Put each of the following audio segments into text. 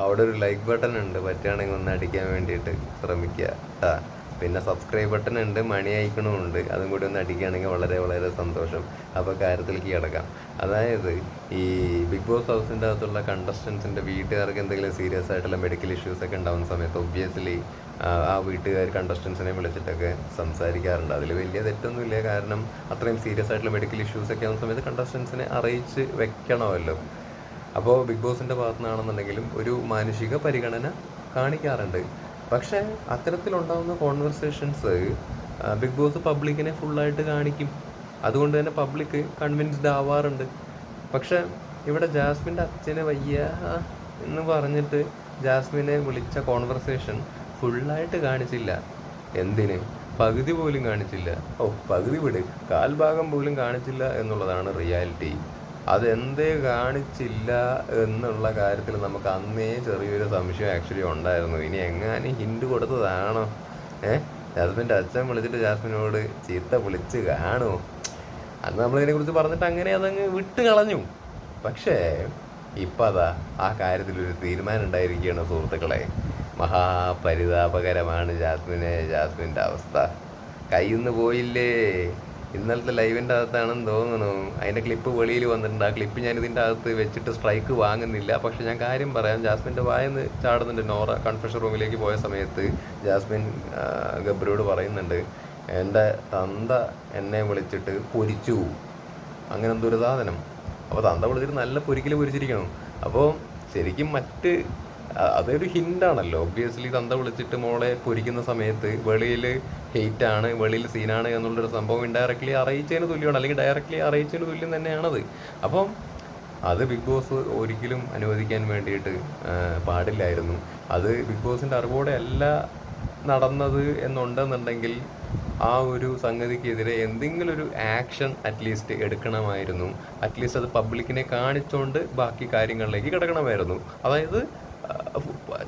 അവിടെ ഒരു like button ഉണ്ട്. പറ്റുകയാണെങ്കിൽ ഒന്ന് അടിക്കാൻ വേണ്ടിയിട്ട് ശ്രമിക്കുക. കേട്ടാ പിന്നെ സബ്സ്ക്രൈബ് ബട്ടൺ ഉണ്ട് മണി ഐക്കണും ഉണ്ട്. അതും കൂടി ഒന്ന് അടിക്കുകയാണെങ്കിൽ വളരെ വളരെ സന്തോഷം. അപ്പോൾ കാര്യത്തിലേക്ക് കിടക്കാം അതായത് ഈ ബിഗ് ബോസ് ഹൗസിന്റെ അകത്തുള്ള കണ്ടസ്റ്റൻസിന്റെ വീട്ടുകാർക്ക് എന്തെങ്കിലും സീരിയസ് ആയിട്ടുള്ള മെഡിക്കൽ ഇഷ്യൂസ് ഒക്കെ ഉണ്ടാകുന്ന സമയത്ത് ഒബ്വിയസ്ലി ആ വീട്ടുകാർ കണ്ടസ്റ്റൻസിനെ വിളിച്ചിട്ടൊക്കെ സംസാരിക്കാറുണ്ട്. അതിൽ വലിയ തെറ്റൊന്നുമില്ല. കാരണം അത്രയും സീരിയസ് ആയിട്ടുള്ള മെഡിക്കൽ ഇഷ്യൂസ് ഒക്കെ ആവുന്ന സമയത്ത് കണ്ടസ്റ്റൻസിനെ അറിയിച്ച് വെക്കണമല്ലോ. അപ്പോൾ ബിഗ് ബോസിന്റെ ഭാഗത്തു നിന്നാണെന്നുണ്ടെങ്കിലും ഒരു മാനുഷിക പരിഗണന കാണിക്കാറുണ്ട്. പക്ഷേ അത്തരത്തിലുണ്ടാകുന്ന കോൺവെർസേഷൻസ് ബിഗ് ബോസ് പബ്ലിക്കിനെ ഫുള്ളായിട്ട് കാണിക്കും. അതുകൊണ്ട് തന്നെ പബ്ലിക് കൺവിൻസ്ഡ് ആവാറുണ്ട്. പക്ഷേ ഇവിടെ ജാസ്മിന്റെ അച്ഛന് വയ്യ എന്ന് പറഞ്ഞിട്ട് ജാസ്മിനെ വിളിച്ച കോൺവെർസേഷൻ ഫുള്ളായിട്ട് കാണിച്ചില്ല. എന്തിന്? പകുതി പോലും കാണിച്ചില്ല. ഓ പകുതി വിട്. കാൽഭാഗം പോലും കാണിച്ചില്ല എന്നുള്ളതാണ് റിയാലിറ്റി അതെന്തേ കാണിച്ചില്ല എന്നുള്ള കാര്യത്തിൽ നമുക്ക് അന്നേ ചെറിയൊരു സംശയം ആക്ച്വലി ഉണ്ടായിരുന്നു. ഇനി എങ്ങാനും ഹിൻഡ് കൊടുത്തതാണോ? ഏ? ജാസ്മിന്റെ അച്ഛൻ വിളിച്ചിട്ട് ജാസ്മിനോട് ചീത്ത വിളിച്ച് കാണുമോ അന്ന് നമ്മളിതിനെ കുറിച്ച് പറഞ്ഞിട്ട് അങ്ങനെ അതങ്ങ് വിട്ട് കളഞ്ഞു. പക്ഷേ ഇപ്പം അതാ ആ കാര്യത്തിൽ ഒരു തീരുമാനം ഉണ്ടായിരിക്കുകയാണ് സുഹൃത്തുക്കളെ. മഹാപരിതാപകരമാണ് ജാസ്മിനെ ജാസ്മിന്റെ അവസ്ഥ. കയ്യിൽ നിന്ന് പോയില്ലേ? ഇന്നലത്തെ ലൈവിന്റെ അകത്താണെന്ന് തോന്നുന്നു. അതിന്റെ ക്ലിപ്പ് വെളിയിൽ വന്നിട്ടുണ്ട്. ആ ക്ലിപ്പ് ഞാൻ ഇതിന്റെ അകത്ത് വെച്ചിട്ട് സ്ട്രൈക്ക് വാങ്ങുന്നില്ല. പക്ഷെ ഞാൻ കാര്യം പറയാം. ജാസ്മിന്റെ വായന്ന് ചാടുന്നുണ്ട് നോറ കൺഫെഷൻ റൂമിലേക്ക് പോയ സമയത്ത്. ജാസ്മിൻ ഗബ്രിയോട് പറയുന്നുണ്ട് എന്റെ തന്ത എന്നെ വിളിച്ചിട്ട് പൊരിച്ചു. അങ്ങനെ സാധനം. അപ്പോൾ തന്ത വിളിച്ചിട്ട് നല്ല പൊരിക്കൽ പൊരിച്ചിരിക്കണം. അപ്പോൾ ശരിക്കും മറ്റ് അതൊരു ഹിന്റാണല്ലോ ഒബ്വിയസ്ലി തന്ത വിളിച്ചിട്ട് മോളെ പൊരിക്കുന്ന സമയത്ത് വെളിയിൽ ഹെയ്റ്റ് ആണ് വെളിയിൽ സീനാണ് എന്നുള്ളൊരു സംഭവം ഇൻഡയറക്ട്ലി അറിയിച്ചതിന് തുല്യമാണ്. അല്ലെങ്കിൽ ഡയറക്ട്ലി അറിയിച്ചതിന് തുല്യം തന്നെയാണത്. അപ്പം അത് ബിഗ് ബോസ് ഒരിക്കലും അനുവദിക്കാൻ വേണ്ടിയിട്ട് പാടില്ലായിരുന്നു. അത് ബിഗ് ബോസിന്റെ അറിവോടെ അല്ല നടന്നത് എന്നുണ്ടെന്നുണ്ടെങ്കിൽ ആ ഒരു സംഗതിക്കെതിരെ എന്തെങ്കിലും ഒരു ആക്ഷൻ അറ്റ്ലീസ്റ്റ് എടുക്കണമായിരുന്നു. അറ്റ്ലീസ്റ്റ് അത് പബ്ലിക്കിനെ കാണിച്ചുകൊണ്ട് ബാക്കി കാര്യങ്ങളിലേക്ക് കിടക്കണമായിരുന്നു. അതായത്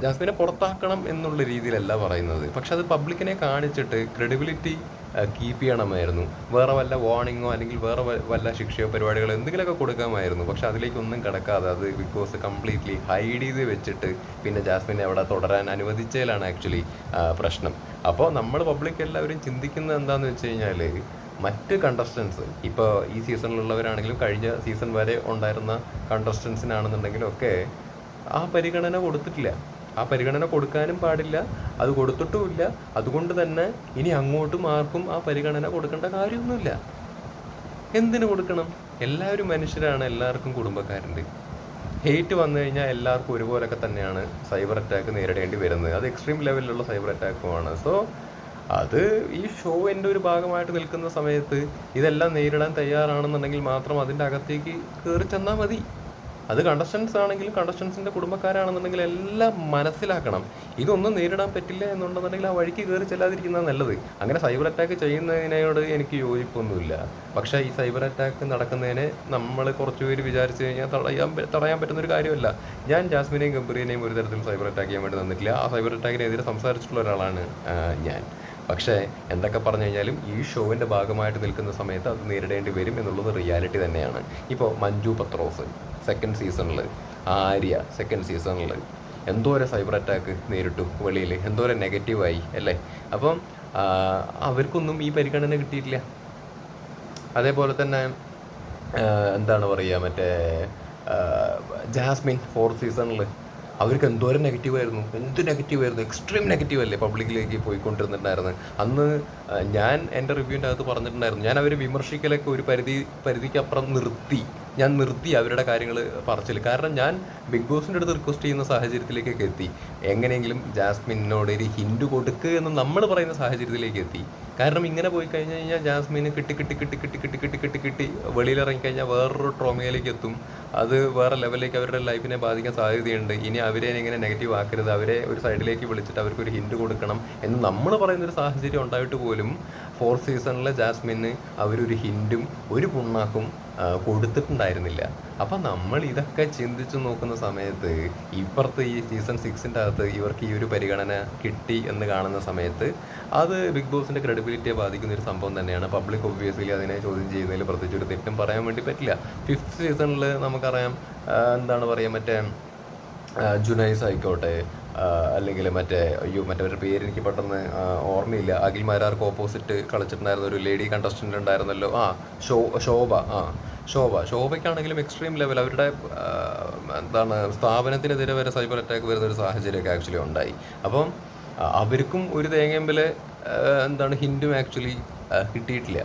ജാസ്മിനെ പുറത്താക്കണം എന്നുള്ള രീതിയിലല്ല പറയുന്നത്. പക്ഷെ അത് പബ്ലിക്കിനെ കാണിച്ചിട്ട് ക്രെഡിബിലിറ്റി കീപ്പ് ചെയ്യണമായിരുന്നു. വേറെ വല്ല വാർണിങ്ങോ അല്ലെങ്കിൽ വേറെ വല്ല ശിക്ഷയോ പരിപാടികളോ എന്തെങ്കിലുമൊക്കെ കൊടുക്കാമായിരുന്നു. പക്ഷെ അതിലേക്കൊന്നും കിടക്കാതെ അത് ബിഗ് ബോസ് കംപ്ലീറ്റ്ലി ഹൈഡ് ചെയ്ത് വെച്ചിട്ട് പിന്നെ ജാസ്മിനെ അവിടെ തുടരാൻ അനുവദിച്ചതിലാണ് ആക്ച്വലി പ്രശ്നം. അപ്പോൾ നമ്മൾ പബ്ലിക് എല്ലാവരും ചിന്തിക്കുന്നത് എന്താണെന്ന് വെച്ച് കഴിഞ്ഞാൽ മറ്റ് കണ്ടസ്റ്റൻസ് ഇപ്പോൾ ഈ സീസണിലുള്ളവരാണെങ്കിലും കഴിഞ്ഞ സീസൺ വരെ ഉണ്ടായിരുന്ന കണ്ടസ്റ്റൻസിനാണെന്നുണ്ടെങ്കിലും ഒക്കെ ആ പരിഗണന കൊടുത്തിട്ടില്ല. ആ പരിഗണന കൊടുക്കാനും പാടില്ല അത് കൊടുത്തിട്ടുമില്ല. അതുകൊണ്ട് തന്നെ ഇനി അങ്ങോട്ടും ആർക്കും ആ പരിഗണന കൊടുക്കേണ്ട കാര്യമൊന്നുമില്ല. എന്തിനു കൊടുക്കണം? എല്ലാവരും മനുഷ്യരാണ് എല്ലാവർക്കും കുടുംബക്കാരുണ്ട്. ഹേറ്റ് വന്നു കഴിഞ്ഞാൽ എല്ലാവർക്കും ഒരുപോലൊക്കെ തന്നെയാണ് സൈബർ അറ്റാക്ക് നേരിടേണ്ടി വരുന്നത്. അത് എക്സ്ട്രീം ലെവലിലുള്ള സൈബർ അറ്റാക്കുമാണ്. സോ അത് ഈ ഷോവിന്റെ ഒരു ഭാഗമായിട്ട് നിൽക്കുന്ന സമയത്ത് ഇതെല്ലാം നേരിടാൻ തയ്യാറാണെന്നുണ്ടെങ്കിൽ മാത്രം അതിന്റെ അകത്തേക്ക് കയറി ചെന്നാൽ മതി. അത് കണ്ടസ്റ്റൻസ് ആണെങ്കിലും കണ്ടസ്റ്റൻസിന്റെ കുടുംബക്കാരാണെന്നുണ്ടെങ്കിൽ എല്ലാം മനസ്സിലാക്കണം. ഇതൊന്നും നേരിടാൻ പറ്റില്ല എന്നുണ്ടെന്നുണ്ടെങ്കിൽ ആ വഴിക്ക് കയറി ചെല്ലാതിരിക്കുന്നത് നല്ലത്. അങ്ങനെ സൈബർ അറ്റാക്ക് ചെയ്യുന്നതിനോട് എനിക്ക് യോജിപ്പൊന്നുമില്ല. പക്ഷേ ഈ സൈബർ അറ്റാക്ക് നടക്കുന്നതിനെ നമ്മൾ കുറച്ചുപേര് വിചാരിച്ചു കഴിഞ്ഞാൽ തടയാൻ തടയാൻ പറ്റുന്ന ഒരു കാര്യമല്ല. ഞാൻ ജാസ്മിനെയും ഗംഭീറിനെയും ഒരു തരത്തിൽ സൈബർ അറ്റാക്ക് ചെയ്യാൻ വേണ്ടി നിന്നിട്ടില്ല. ആ സൈബർ അറ്റാക്കിനെതിരെ സംസാരിച്ചിട്ടുള്ള ഒരാളാണ് ഞാൻ. പക്ഷേ എന്തൊക്കെ പറഞ്ഞു കഴിഞ്ഞാലും ഈ ഷോവിന്റെ ഭാഗമായിട്ട് നിൽക്കുന്ന സമയത്ത് അത് നേരിടേണ്ടി വരും എന്നുള്ളത് റിയാലിറ്റി തന്നെയാണ്. ഇപ്പോൾ മഞ്ജു പത്രോസ്. സെക്കൻഡ് സീസണിൽ ആര്യ സെക്കൻഡ് സീസണിൽ എന്തോരം സൈബർ അറ്റാക്ക് നേരിട്ടു വെളിയിൽ എന്തോരം നെഗറ്റീവായി അല്ലേ? അപ്പം അവർക്കൊന്നും ഈ പരിഗണന കിട്ടിയിട്ടില്ല. അതേപോലെ തന്നെ എന്താണ് പറയുക മറ്റേ ജാസ്മിൻ ഫോർത്ത് സീസണിൽ അവർക്ക് എന്തോരം നെഗറ്റീവായിരുന്നു എന്ത് നെഗറ്റീവായിരുന്നു എക്സ്ട്രീം നെഗറ്റീവ് അല്ലേ പബ്ലിക്കിലേക്ക് പോയിക്കൊണ്ടിരുന്നിട്ടുണ്ടായിരുന്നു. അന്ന് ഞാൻ എന്റെ റിവ്യൂവിന്റെ അകത്ത് പറഞ്ഞിട്ടുണ്ടായിരുന്നു. ഞാൻ അവർ വിമർശിക്കലൊക്കെ ഒരു പരിധി പരിധിക്കപ്പുറം നിർത്തി. ഞാൻ നിർത്തി അവരുടെ കാര്യങ്ങൾ പറച്ചിൽ കാരണം ഞാൻ ബിഗ് ബോസിന്റെ അടുത്ത് റിക്വസ്റ്റ് ചെയ്യുന്ന സാഹചര്യത്തിലേക്കൊക്കെ എത്തി. എങ്ങനെയെങ്കിലും ജാസ്മിനോട് ഒരു ഹിൻഡ് കൊടുക്കുക എന്ന് നമ്മൾ പറയുന്ന സാഹചര്യത്തിലേക്ക് എത്തി. കാരണം ഇങ്ങനെ പോയി കഴിഞ്ഞ് കഴിഞ്ഞാൽ ജാസ്മിന് കിട്ടി കിട്ടി കിട്ടി കിട്ടി കിട്ടി കിട്ടി കിട്ടി കിട്ടി വെളിയിൽ ഇറങ്ങിക്കഴിഞ്ഞാൽ വേറൊരു ട്രോമയിലേക്ക് എത്തും. അത് വേറെ ലെവലിലേക്ക് അവരുടെ ലൈഫിനെ ബാധിക്കാൻ സാധ്യതയുണ്ട്. ഇനി അവരെ ഇങ്ങനെ നെഗറ്റീവ് ആക്കരുത്. അവരെ ഒരു സൈഡിലേക്ക് വിളിച്ചിട്ട് അവർക്ക് ഒരു ഹിൻഡ് കൊടുക്കണം എന്ന് നമ്മൾ പറയുന്ന ഒരു സാഹചര്യം ഉണ്ടായിട്ട് പോലും ഫോർ സീസണിലെ ജാസ്മിന് അവരൊരു ഹിൻഡും ഒരു പുണ്ണാക്കും കൊടുത്തിട്ടുണ്ടായിരുന്നില്ല. അപ്പം നമ്മൾ ഇതൊക്കെ ചിന്തിച്ചു നോക്കുന്ന സമയത്ത് ഇപ്പുറത്ത് ഈ സീസൺ സിക്സിന്റെ അകത്ത് ഇവർക്ക് ഈ ഒരു പരിഗണന കിട്ടി എന്ന് കാണുന്ന സമയത്ത് അത് ബിഗ് ബോസിന്റെ ക്രെഡിബിലിറ്റിയെ ബാധിക്കുന്ന ഒരു സംഭവം തന്നെയാണ്. പബ്ലിക് ഒബ്വിയസ്ലി അതിനെ ചോദ്യം ചെയ്യുന്നതിൽ പ്രത്യേകിച്ച് ഒരു തെറ്റും പറയാൻ വേണ്ടി പറ്റില്ല. ഫിഫ്ത് സീസണിൽ നമുക്കറിയാം എന്താണ് പറയുക മറ്റേ ജുനൈസ് ആയിക്കോട്ടെ അല്ലെങ്കിൽ മറ്റേ അയ്യോ മറ്റവരുടെ പേര് എനിക്ക് പെട്ടെന്ന് ഓർമ്മയില്ല. അഖിൽ മാരാർക്ക് ഓപ്പോസിറ്റ് കളിച്ചിട്ടുണ്ടായിരുന്ന ഒരു ലേഡി കണ്ടസ്റ്റന്റ് ഉണ്ടായിരുന്നല്ലോ. ആ ഷോ ശോഭ ആ ശോഭ. ശോഭയ്ക്കാണെങ്കിലും എക്സ്ട്രീം ലെവൽ അവരുടെ എന്താണ് സ്ഥാപനത്തിനെതിരെ വരെ സൈബർ അറ്റാക്ക് വരുന്ന ഒരു സാഹചര്യമൊക്കെ ആക്ച്വലി ഉണ്ടായി. അപ്പം അവർക്കും ഒരു തേങ്ങയമ്പിൽ എന്താണ് ഹിൻഡും ആക്ച്വലി കിട്ടിയിട്ടില്ല.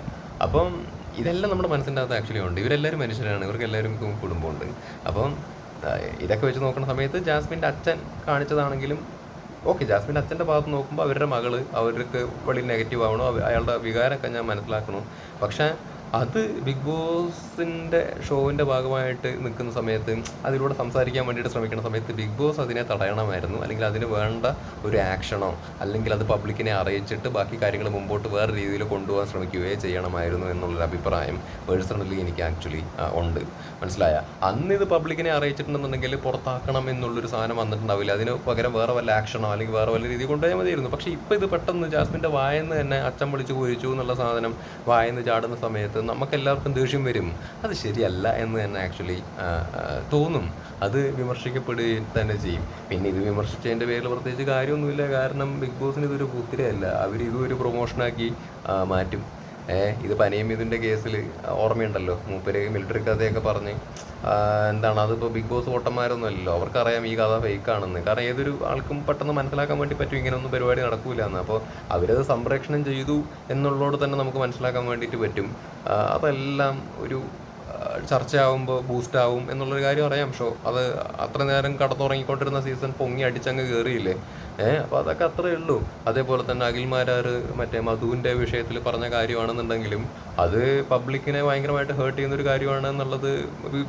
അപ്പം ഇതെല്ലാം നമ്മുടെ മനസ്സിന്റെ അകത്ത് ആക്ച്വലി ഉണ്ട്. ഇവരെല്ലാവരും മനുഷ്യരാണ്. ഇവർക്ക് എല്ലാവർക്കും കുടുംബമുണ്ട്. അപ്പം ഇതൊക്കെ വെച്ച് നോക്കുന്ന സമയത്ത് ജാസ്മിന്റെ അച്ഛൻ കാണിച്ചതാണെങ്കിലും ഓക്കെ ജാസ്മിന്റെ അച്ഛന്റെ ഭാഗത്ത് നോക്കുമ്പോൾ അവരുടെ മകൾ അവർക്ക് വെളിയിൽ നെഗറ്റീവ് ആവണോ? അയാളുടെ വികാരമൊക്കെ ഞാൻ മനസ്സിലാക്കണം. പക്ഷേ അത് ബിഗ് ബോസിന്റെ ഷോവിന്റെ ഭാഗമായിട്ട് നിൽക്കുന്ന സമയത്ത് അതിലൂടെ സംസാരിക്കാൻ വേണ്ടിയിട്ട് ശ്രമിക്കുന്ന സമയത്ത് ബിഗ് ബോസ് അതിനെ തടയണമായിരുന്നു. അല്ലെങ്കിൽ അതിന് വേണ്ട ഒരു ആക്ഷനോ അല്ലെങ്കിൽ അത് പബ്ലിക്കിനെ അറിയിച്ചിട്ട് ബാക്കി കാര്യങ്ങൾ മുമ്പോട്ട് വേറെ രീതിയിൽ കൊണ്ടുപോകാൻ ശ്രമിക്കുകയോ ചെയ്യണമായിരുന്നു എന്നുള്ളൊരു അഭിപ്രായം പേഴ്സണലി എനിക്ക് ആക്ച്വലി ഉണ്ട്. മനസ്സിലായ? അന്ന് ഇത് പബ്ലിക്കിനെ അറിയിച്ചിട്ടുണ്ടെന്നുണ്ടെങ്കിൽ പുറത്താക്കണം എന്നുള്ളൊരു സാധനം വന്നിട്ടുണ്ടാവില്ല. അതിന് പകരം വേറെ വല്ല ആക്ഷനോ അല്ലെങ്കിൽ വേറെ വല്ല രീതി കൊണ്ടുപോയാൽ മതിയായിരുന്നു. പക്ഷേ ഇപ്പോൾ ഇത് പെട്ടെന്ന് ജാസ്മിന്റെ വായന്ന് തന്നെ അച്ഛൻ വിളിച്ച് കുഴിച്ചു എന്നുള്ള സാധനം വായന്ന് ചാടുന്ന സമയത്ത് നമുക്ക് എല്ലാവർക്കും ദേഷ്യം വരും. അത് ശരിയല്ല എന്ന് തന്നെ ആക്ച്വലി തോന്നും. അത് വിമർശിക്കപ്പെടുകയും തന്നെ ചെയ്യും. പിന്നെ ഇത് വിമർശിച്ചതിന്റെ പേരിൽ പ്രത്യേകിച്ച് കാര്യമൊന്നുമില്ല. കാരണം ബിഗ് ബോസിന് ഇതൊരു കുത്തിരയല്ല അവർ ഇതും ഒരു പ്രൊമോഷനാക്കി മാറ്റും. ഇത് പനയും ഇതിന്റെ കേസിൽ ഓർമ്മയുണ്ടല്ലോ. മൂപ്പര് മിലിറ്ററി കഥയൊക്കെ പറഞ്ഞ് എന്താണ് അതിപ്പോൾ ബിഗ് ബോസ് വോട്ടന്മാരൊന്നും അല്ലല്ലോ. അവർക്കറിയാം ഈ കഥ ഫേക്ക് ആണെന്ന് കാരണം ഏതൊരു ആൾക്കും പെട്ടെന്ന് മനസ്സിലാക്കാൻ വേണ്ടി പറ്റും ഇങ്ങനെയൊന്നും പരിപാടി നടക്കൂല എന്ന്. അപ്പോൾ അവരത് സംപ്രേഷണം ചെയ്തു എന്നുള്ളതോട് തന്നെ നമുക്ക് മനസ്സിലാക്കാൻ വേണ്ടിയിട്ട് പറ്റും. അതെല്ലാം ഒരു ചർച്ചയാവുമ്പോൾ ബൂസ്റ്റ് ആവും എന്നുള്ളൊരു കാര്യം അറിയാം. ഷോ അത് അത്ര നേരം കടന്നുറങ്ങിക്കൊണ്ടിരുന്ന സീസൺ പൊങ്ങി അടിച്ചങ്ങ് കയറിയില്ലേ ഏഹ് അപ്പോൾ അതൊക്കെ അത്രയേ ഉള്ളൂ. അതേപോലെ തന്നെ അഖിൽമാരാർ മറ്റേ മധുവിന്റെ വിഷയത്തിൽ പറഞ്ഞ കാര്യമാണെന്നുണ്ടെങ്കിലും അത് പബ്ലിക്കിനെ ഭയങ്കരമായിട്ട് ഹേർട്ട് ചെയ്യുന്ന ഒരു കാര്യമാണ് എന്നുള്ളത്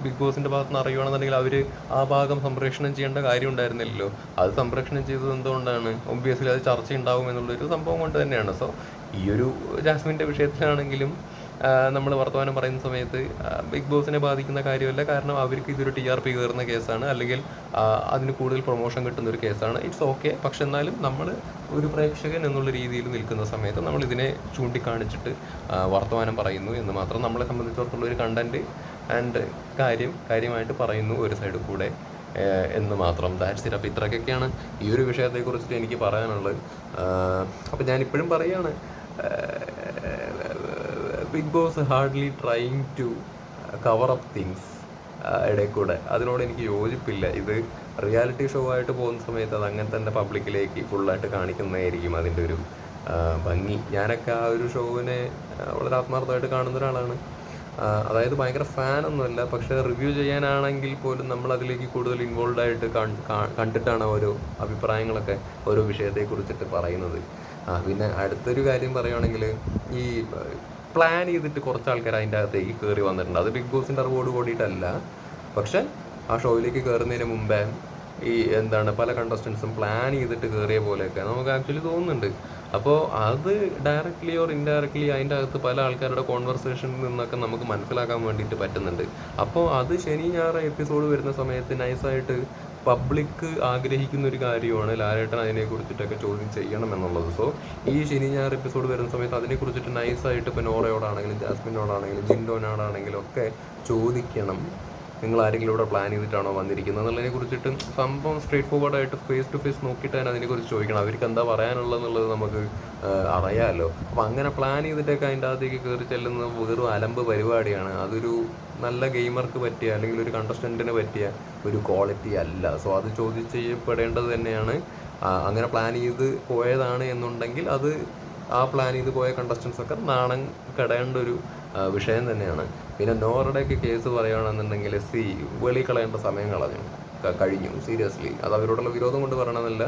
ബിഗ് ബോസിന്റെ ഭാഗത്ത് നിന്ന് അറിയുകയാണെന്നുണ്ടെങ്കിൽ അവർ ആ ഭാഗം സംപ്രേഷണം ചെയ്യേണ്ട കാര്യം ഉണ്ടായിരുന്നില്ലല്ലോ അത് സംപ്രേഷണം ചെയ്തത് എന്തുകൊണ്ടാണ്? ഒബ്വിയസ്ലി അത് ചർച്ച ഉണ്ടാവും എന്നുള്ളൊരു സംഭവം കൊണ്ട് തന്നെയാണ്. സോ ഈ ഒരു ജാസ്മിന്റെ വിഷയത്തിലാണെങ്കിലും നമ്മൾ വർത്തമാനം പറയുന്ന സമയത്ത് ബിഗ് ബോസിനെ ബാധിക്കുന്ന കാര്യമല്ല. കാരണം അവർക്ക് ഇതൊരു ടി ആർ പി കയറുന്ന കേസാണ്. അല്ലെങ്കിൽ അതിന് കൂടുതൽ പ്രൊമോഷൻ കിട്ടുന്ന ഒരു കേസാണ്. ഇറ്റ്സ് ഓക്കെ പക്ഷെ എന്നാലും നമ്മൾ ഒരു പ്രേക്ഷകൻ എന്നുള്ള രീതിയിൽ നിൽക്കുന്ന സമയത്ത് നമ്മൾ ഇതിനെ ചൂണ്ടിക്കാണിച്ചിട്ട് വർത്തമാനം പറയുന്നു എന്ന് മാത്രം നമ്മളെ സംബന്ധിച്ചിടത്തോളം ഒരു കണ്ടന്റ് ആൻഡ് കാര്യം കാര്യമായിട്ട് പറയുന്നു ഒരു സൈഡ് കൂടെ എന്ന് മാത്രം. ദാറ്റ്സ് ഇറ്റ് അപ്പോൾ ഇത്രയൊക്കെയാണ് ഈ ഒരു വിഷയത്തെക്കുറിച്ചിട്ട് എനിക്ക് പറയാനുള്ളത്. അപ്പോൾ ഞാനിപ്പോഴും പറയുകയാണ് big boss hardly trying to cover up things ഇടയിൽ കൂടെ. അതിനോട് എനിക്ക് യോജിപ്പില്ല. ഇത് റിയാലിറ്റി ഷോ ആയിട്ട് പോകുന്ന സമയത്ത് അത് അങ്ങനെ തന്നെ പബ്ലിക്കിലേക്ക് ഫുള്ളായിട്ട് കാണിക്കുന്നതായിരിക്കും അതിന്റെ ഒരു ഭംഗി. ഞാനൊക്കെ ആ ഒരു ഷോവിനെ വളരെ ആത്മാർത്ഥമായിട്ട് കാണുന്ന ഒരാളാണ്. അതായത് ഭയങ്കര ഫാൻ ഒന്നുമല്ല പക്ഷെ റിവ്യൂ ചെയ്യാനാണെങ്കിൽ പോലും നമ്മൾ അതിലേക്ക് കൂടുതൽ ഇൻവോൾവ് ആയിട്ട് കണ്ടിട്ടാണ് ഓരോ അഭിപ്രായങ്ങളൊക്കെ ഓരോ വിഷയത്തെ കുറിച്ചിട്ട് പറയുന്നത് പിന്നെ അടുത്തൊരു കാര്യം പറയുവാണെങ്കിൽ ഈ പ്ലാൻ ചെയ്തിട്ട് കുറച്ച് ആൾക്കാർ അതിന്റെ അകത്തേക്ക് കയറി വന്നിട്ടുണ്ട്. അത് ബിഗ് ബോസിന്റെ അറിവോട് കൂടിയിട്ടല്ല. പക്ഷെ ആ ഷോയിലേക്ക് കയറുന്നതിന് മുമ്പേ ഈ എന്താണ് പല കണ്ടസ്റ്റൻസും പ്ലാൻ ചെയ്തിട്ട് കയറിയ പോലെയൊക്കെ നമുക്ക് ആക്ച്വലി തോന്നുന്നുണ്ട്. അപ്പോൾ അത് ഡയറക്റ്റ്ലി ഓർ ഇൻഡയറക്റ്റ്ലി അതിന്റെ അകത്ത് പല ആൾക്കാരുടെ കോൺവെർസേഷനിൽ നിന്നൊക്കെ നമുക്ക് മനസ്സിലാക്കാൻ വേണ്ടിയിട്ട് പറ്റുന്നുണ്ട്. അപ്പോൾ അത് ശനി ഞായർ എപ്പിസോഡ് വരുന്ന സമയത്ത് നൈസായിട്ട് പബ്ലിക് ആഗ്രഹിക്കുന്ന ഒരു കാര്യമാണ് ലാലേട്ടൻ അതിനെ കുറിച്ചിട്ടൊക്കെ ചോദ്യം ചെയ്യണം എന്നുള്ളത്. സോ ഈ ശനി ഞായർ എപ്പിസോഡ് വരുന്ന സമയത്ത് അതിനെ കുറിച്ചിട്ട് നൈസായിട്ട് ഇപ്പോൾ നോറയോടാണെങ്കിലും ജാസ്മിനോടാണെങ്കിലും ജിൻഡോനോടാണെങ്കിലും ഒക്കെ ചോദിക്കണം. നിങ്ങൾ ആരെങ്കിലും ഇവിടെ പ്ലാൻ ചെയ്തിട്ടാണോ വന്നിരിക്കുന്നത് എന്നുള്ളതിനെ കുറിച്ചിട്ട് സംഭവം സ്ട്രേറ്റ് ഫോർവേഡ് ആയിട്ട് ഫേസ് ടു ഫേസ് നോക്കിയിട്ട് തന്നെ അതിനെക്കുറിച്ച് ചോദിക്കണം. അവർക്ക് എന്താ പറയാനുള്ളത് എന്നുള്ളത് നമുക്ക് അറിയാമല്ലോ അപ്പം അങ്ങനെ പ്ലാൻ ചെയ്തിട്ടൊക്കെ അതിന്റെ അകത്തേക്ക് കയറി ചെല്ലുന്നത് വെറും അലമ്പ് പരിപാടിയാണ്. അതൊരു നല്ല ഗെയിമർക്ക് പറ്റിയ അല്ലെങ്കിൽ ഒരു കണ്ടസ്റ്റന്റിന് പറ്റിയ ഒരു ക്വാളിറ്റി അല്ല. സോ അത് ചോദ്യം ചെയ്യപ്പെടേണ്ടത് തന്നെയാണ്. അങ്ങനെ പ്ലാൻ ചെയ്ത് പോയതാണ് എന്നുണ്ടെങ്കിൽ അത് ആ പ്ലാൻ ചെയ്ത് പോയ കണ്ടസ്റ്റൻസ് ഒക്കെ നാണം കടയേണ്ട ഒരു വിഷയം തന്നെയാണ്. പിന്നെ നോറുടെയൊക്കെ കേസ് പറയുകയാണെന്നുണ്ടെങ്കിൽ സി വെളി കളയേണ്ട സമയം കളഞ്ഞു. കഴിഞ്ഞു സീരിയസ്ലി അത് അവരോടുള്ള വിരോധം കൊണ്ട് പറയണമെന്നില്ല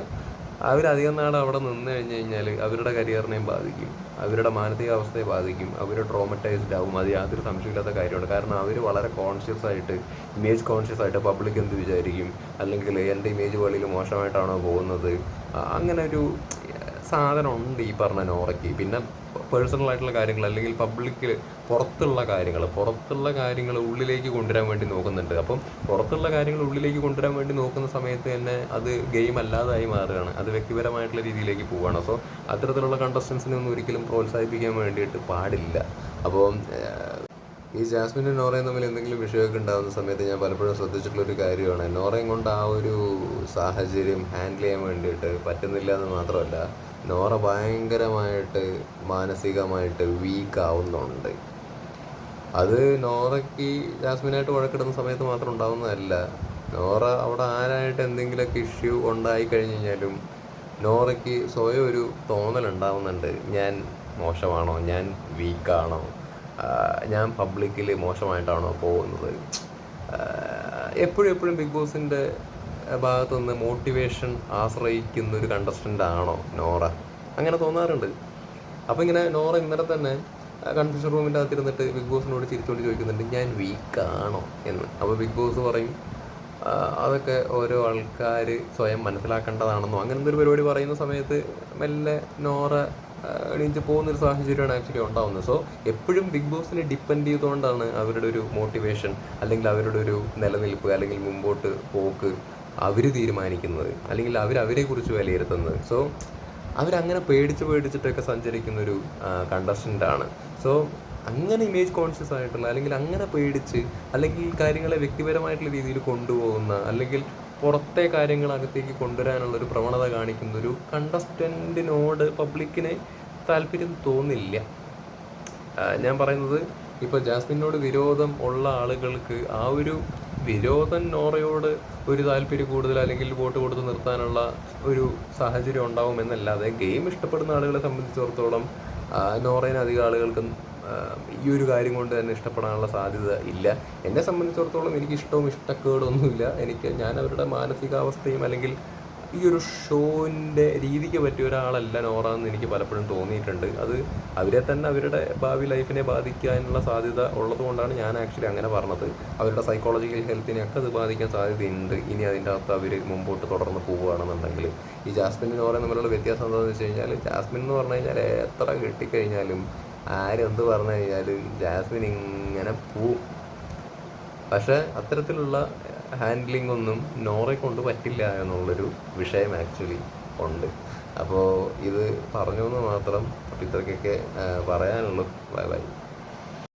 അവരധികം നാൾ അവിടെ നിന്ന് കഴിഞ്ഞ് കഴിഞ്ഞാൽ അവരുടെ കരിയറിനെയും ബാധിക്കും. അവരുടെ മാനസികാവസ്ഥയെ ബാധിക്കും. അവർ ട്രോമറ്റൈസ്ഡ് ആവും. അത് യാതൊരു സംശയമില്ലാത്ത കാര്യമാണ്. കാരണം അവർ വളരെ കോൺഷ്യസ് ആയിട്ട് ഇമേജ് കോൺഷ്യസ് ആയിട്ട് പബ്ലിക് എന്ത് വിചാരിക്കും? അല്ലെങ്കിൽ എന്റെ ഇമേജ് വെളിയിൽ മോശമായിട്ടാണോ പോകുന്നത്? അങ്ങനെ ഒരു സാധനമുണ്ട് ഈ പറഞ്ഞ നോറയ്ക്ക്. പിന്നെ പേഴ്സണൽ ആയിട്ടുള്ള കാര്യങ്ങൾ അല്ലെങ്കിൽ പബ്ലിക്കിൽ പുറത്തുള്ള കാര്യങ്ങൾ പുറത്തുള്ള കാര്യങ്ങൾ ഉള്ളിലേക്ക് കൊണ്ടുവരാൻ വേണ്ടി നോക്കുന്നുണ്ട്. അപ്പം പുറത്തുള്ള കാര്യങ്ങൾ ഉള്ളിലേക്ക് കൊണ്ടുവരാൻ വേണ്ടി നോക്കുന്ന സമയത്ത് തന്നെ അത് ഗെയിം അല്ലാതായി മാറുകയാണ്. അത് വ്യക്തിപരമായിട്ടുള്ള രീതിയിലേക്ക് പോവുകയാണ്. സോ അത്തരത്തിലുള്ള കണ്ടസ്റ്റൻസിനെ ഒന്നും ഒരിക്കലും പ്രോത്സാഹിപ്പിക്കാൻ വേണ്ടിയിട്ട് പാടില്ല. അപ്പോൾ ഈ ജാസ്മിനും നോറയും തമ്മിൽ എന്തെങ്കിലും വിഷയമൊക്കെ ഉണ്ടാകുന്ന സമയത്ത് ഞാൻ പലപ്പോഴും ശ്രദ്ധിച്ചിട്ടുള്ള ഒരു കാര്യമാണ്. നോറയും കൊണ്ട് ആ ഒരു സാഹചര്യം ഹാൻഡിൽ ചെയ്യാൻ വേണ്ടിയിട്ട് പറ്റുന്നില്ല എന്ന് മാത്രമല്ല നോറ ഭയങ്കരമായിട്ട് മാനസികമായിട്ട് വീക്ക് ആവുന്നുണ്ട് അത് നോറയ്ക്ക് ജാസ്മിനായിട്ട് വഴക്കിടുന്ന സമയത്ത് മാത്രം ഉണ്ടാവുന്നതല്ല. നോറ അവിടെ ആരായിട്ട് എന്തെങ്കിലുമൊക്കെ ഇഷ്യൂ ഉണ്ടായി കഴിഞ്ഞ് കഴിഞ്ഞാലും നോറയ്ക്ക് സ്വയം ഒരു തോന്നലുണ്ടാവുന്നുണ്ട് ഞാൻ മോശമാണോ? ഞാൻ വീക്കാണോ? ഞാൻ പബ്ലിക്കിൽ മോശമായിട്ടാണോ പോകുന്നത്? എപ്പോഴും എപ്പോഴും ബിഗ് ബോസിന്റെ ഭാഗത്തു നിന്ന് മോട്ടിവേഷൻ ആശ്രയിക്കുന്ന ഒരു കണ്ടസ്റ്റന്റ് ആണോ നോറ? അങ്ങനെ തോന്നാറുണ്ട്. അപ്പോൾ ഇങ്ങനെ നോറ ഇന്നലെ തന്നെ കൺഫ്യൂഷൻ റൂമിന്റെ അകത്തിരുന്നിട്ട് ബിഗ് ബോസിനോട് ചിരിച്ചോണ്ട് ചോദിക്കുന്നുണ്ട് ഞാൻ വീക്കാണോ എന്ന്. അപ്പോൾ ബിഗ് ബോസ് പറയും അതൊക്കെ ഓരോ ആൾക്കാർ സ്വയം മനസ്സിലാക്കേണ്ടതാണെന്നോ. അങ്ങനെ ഒരു പരിപാടി പറയുന്ന സമയത്ത് മെല്ലെ നോറ എണീച്ച് പോകുന്നൊരു സാഹചര്യമാണ് ആക്ച്വലി ഉണ്ടാവുന്നത്. സോ എപ്പോഴും ബിഗ് ബോസിനെ ഡിപ്പെൻഡ് ചെയ്തുകൊണ്ടാണ് അവരുടെ ഒരു മോട്ടിവേഷൻ അല്ലെങ്കിൽ അവരുടെ ഒരു നിലനിൽപ്പ് അല്ലെങ്കിൽ മുമ്പോട്ട് പോക്ക് അവർ തീരുമാനിക്കുന്നത് അല്ലെങ്കിൽ അവർ അവരെ കുറിച്ച് വിലയിരുത്തുന്നത്. സോ അവരങ്ങനെ പേടിച്ച് പേടിച്ചിട്ടൊക്കെ സഞ്ചരിക്കുന്നൊരു കണ്ടസ്റ്റന്റ് ആണ്. സോ അങ്ങനെ ഇമേജ് കോൺഷ്യസ് ആയിട്ടുള്ള അല്ലെങ്കിൽ അങ്ങനെ പേടിച്ച് അല്ലെങ്കിൽ കാര്യങ്ങളെ വ്യക്തിപരമായിട്ടുള്ള രീതിയിൽ കൊണ്ടുപോകുന്ന അല്ലെങ്കിൽ പുറത്തെ കാര്യങ്ങൾ അകത്തേക്ക് കൊണ്ടുവരാനുള്ള ഒരു പ്രവണത കാണിക്കുന്ന ഒരു കണ്ടസ്റ്റന്റിനോട് പബ്ലിക്കിന് താല്പര്യം തോന്നില്ല. ഞാൻ പറയുന്നത് ഇപ്പോൾ ജാസ്മിനോട് വിരോധം ഉള്ള ആളുകൾക്ക് ആ ഒരു വിരോധൻ നോറയോട് ഒരു താല്പര്യം കൂടുതൽ അല്ലെങ്കിൽ വോട്ട് കൊടുത്ത് നിർത്താനുള്ള ഒരു സാഹചര്യം ഉണ്ടാവും എന്നല്ലാതെ ഗെയിം ഇഷ്ടപ്പെടുന്ന ആളുകളെ സംബന്ധിച്ചിടത്തോളം നോറേനെ അധികം ആളുകൾക്കും ഈ ഒരു കാര്യം കൊണ്ട് തന്നെ ഇഷ്ടപ്പെടാനുള്ള സാധ്യത ഇല്ല. എന്നെ സംബന്ധിച്ചിടത്തോളം എനിക്ക് ഇഷ്ടവും ഇഷ്ടക്കേടും ഒന്നുമില്ല. എനിക്ക് ഞാൻ അവരുടെ മാനസികാവസ്ഥയും അല്ലെങ്കിൽ ഈ ഒരു ഷോന്റെ രീതിക്ക് പറ്റിയ ഒരാളല്ല നോറ എന്ന് എനിക്ക് പലപ്പോഴും തോന്നിയിട്ടുണ്ട്. അത് അവരെ തന്നെ അവരുടെ ഭാവി ലൈഫിനെ ബാധിക്കാനുള്ള സാധ്യത ഉള്ളതുകൊണ്ടാണ് ഞാൻ ആക്ച്വലി അങ്ങനെ പറഞ്ഞത്. അവരുടെ സൈക്കോളജിക്കൽ ഹെൽത്തിനെയൊക്കെ അത് ബാധിക്കാൻ സാധ്യതയുണ്ട്. ഇനി അതിന്റെ അകത്ത് അവർ മുമ്പോട്ട് തുടർന്ന് പോവുകയാണെന്നുണ്ടെങ്കിൽ. ഈ ജാസ്മിൻ നോറ തമ്മിലുള്ള വ്യത്യാസം എന്താണെന്ന് വെച്ച് കഴിഞ്ഞാൽ ജാസ്മിൻ എന്ന് പറഞ്ഞു കഴിഞ്ഞാൽ എത്ര കിട്ടിക്കഴിഞ്ഞാലും ആരെന്ത് പറഞ്ഞു കഴിഞ്ഞാലും ജാസ്മിൻ ഇങ്ങനെ പോവും. പക്ഷേ അത്തരത്തിലുള്ള ഹാൻഡ്ലിംഗ് ഒന്നും നോറെ കൊണ്ട് പറ്റില്ല എന്നുള്ളൊരു വിഷയം ആക്ച്വലി ഉണ്ട്. അപ്പോൾ ഇത് പറഞ്ഞു എന്ന് മാത്രം അപ്പോൾ ഇത്രയ്ക്കൊക്കെ പറയാനുള്ളൂ. Bye bye